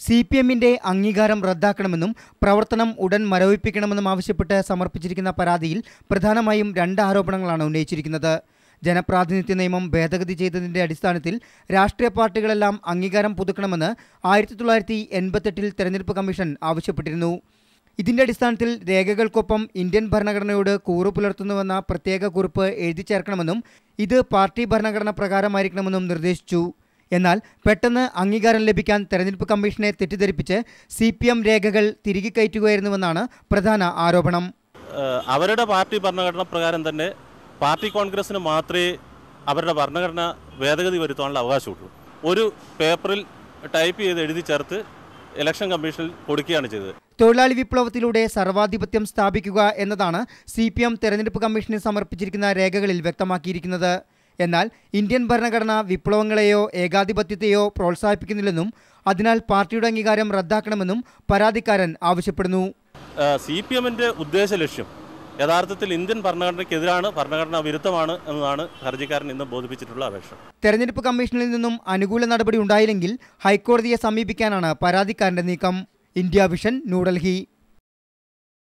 C P എമ്മിന്റെ അംഗീകാരം റദ്ദാക്കണമെന്നും പ്രവർത്തനം ഉടൻ മരവിപ്പിക്കണമെന്നും ആവശ്യപ്പെട്ട് സമർപ്പിച്ചിരിക്കുന്ന പരാതിയിൽ പ്രധാനമായും രണ്ട് ആരോപണങ്ങളാണ് ഉന്നയിച്ചിരിക്കുന്നത്. ജനപ്രാതിനിധ്യ നിയമം ഭേദഗതി ചെയ്തതിന്റെ അടിസ്ഥാനത്തിൽ രാഷ്ട്രീയ പാർട്ടികളെല്ലാം അംഗീകാരം പുതുക്കണമെന്ന് ആയിരത്തി തൊള്ളായിരത്തി എൺപത്തെട്ടിൽ തെരഞ്ഞെടുപ്പ് കമ്മീഷൻ ആവശ്യപ്പെട്ടിരുന്നു. ഇതിന്റെ അടിസ്ഥാനത്തിൽ രേഖകൾക്കൊപ്പം ഇന്ത്യൻ ഭരണഘടനയോട് കൂറു പുലർത്തുന്നുവെന്ന പ്രത്യേക കുറിപ്പ് എഴുതി ചേർക്കണമെന്നും ഇത് പാർട്ടി ഭരണഘടന പ്രകാരമായിരിക്കണമെന്നും നിർദ്ദേശിച്ചു. എന്നാൽ പെട്ടെന്ന് അംഗീകാരം ലഭിക്കാൻ തെരഞ്ഞെടുപ്പ് കമ്മീഷനെ തെറ്റിദ്ധരിപ്പിച്ച് സി പി എം രേഖകൾ തിരികെ കയറ്റുകയായിരുന്നുവെന്നാണ് പ്രധാന ആരോപണം. അവരുടെ പാർട്ടി ഭരണഘടന പ്രകാരം തന്നെ പാർട്ടി കോൺഗ്രസിന് മാത്രമേ അവരുടെ ഭരണഘടന ഭേദഗതി വരുത്താനുള്ള അവകാശമുള്ളൂ. ഒരു പേപ്പറിൽ ടൈപ്പ് ചെയ്ത് എഴുതി ചേർത്ത് ഇലക്ഷൻ കമ്മീഷനിൽ കൊടുക്കുകയാണ് ചെയ്തത്. തൊഴിലാളി വിപ്ലവത്തിലൂടെ സർവാധിപത്യം സ്ഥാപിക്കുക എന്നതാണ് സി പി എം തെരഞ്ഞെടുപ്പ് കമ്മീഷന് സമർപ്പിച്ചിരിക്കുന്ന രേഖകളിൽ വ്യക്തമാക്കിയിരിക്കുന്നത്. എന്നാൽ ഇന്ത്യൻ ഭരണഘടന വിപ്ലവങ്ങളെയോ ഏകാധിപത്യത്തെയോ പ്രോത്സാഹിപ്പിക്കുന്നില്ലെന്നും അതിനാൽ പാർട്ടിയുടെ അംഗീകാരം റദ്ദാക്കണമെന്നും പരാതിക്കാരൻ ആവശ്യപ്പെടുന്നു. സി പി എമ്മിന്റെ ഉദ്ദേശ ലക്ഷ്യം യഥാർത്ഥത്തിൽ ഇന്ത്യൻ ഭരണഘടനയ്ക്കെതിരാണ് ഭരണഘടനാ വിരുദ്ധമാണ് എന്നതാണ് ഹർജിക്കാരൻ ഇന്ന് ബോധിപ്പിച്ചിട്ടുള്ള അപേക്ഷ. തെരഞ്ഞെടുപ്പ് കമ്മീഷനിൽ നിന്നും അനുകൂല നടപടി ഉണ്ടായില്ലെങ്കിൽ ഹൈക്കോടതിയെ സമീപിക്കാനാണ് പരാതിക്കാരന്റെ നീക്കം. India vision New Delhi.